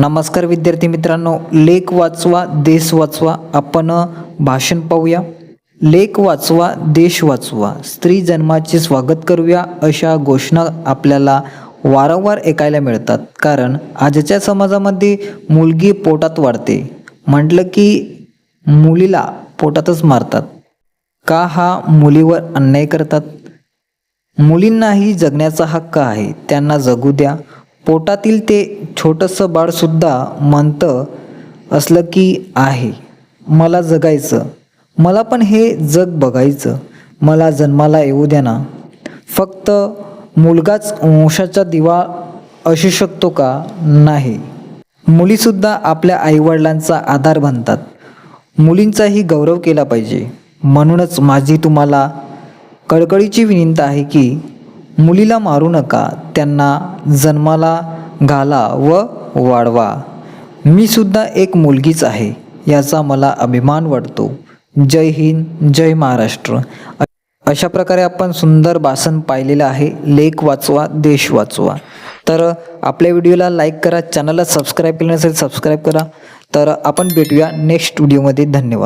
नमस्कार विद्यार्थी मित्रांनो लेख वाचवा देश वाचवा आपण भाषण पाहूया. लेख वाचवा देश वाचवा स्त्री जन्माचे स्वागत करूया अशा घोषणा आपल्याला वारंवार ऐकायला मिळतात. कारण आजच्या समाजामध्ये मुलगी पोटात वाढते. म्हटलं की मुलीला पोटातच मारतात. का हा मुलीवर अन्याय करतात? मुलींनाही जगण्याचा हक्क आहे. त्यांना जगू द्या. पोटातील ते छोटंसं बाळसुद्धा म्हणतं असलं की आहे. मला जगायचं. मला पण हे जग बघायचं. मला जन्माला येऊ द्या ना. फक्त मुलगाच वंशाचा दिवा असू शकतो का? नाही. मुलीसुद्धा आपल्या आईवडिलांचा आधार बनतात. मुलींचाही गौरव केला पाहिजे. म्हणूनच माझी तुम्हाला कळकळीची विनंती आहे की मुलीला मारू नका त्यांना जन्माला घाला व वाढवा. मी सुद्धा एक मुलगीच आहे याचा मला अभिमान वाटतो. जय हिंद जय महाराष्ट्र. अशा प्रकारे आपण सुंदर भाषण पाहिलेलं आहे. लेख वाचवा देश वाचवा. तर आपल्या व्हिडिओला लाईक करा चॅनलला सबस्क्राईब केलं नसेल सबस्क्राईब करा. तर आपण भेटूया नेक्स्ट व्हिडिओमध्ये धन्यवाद.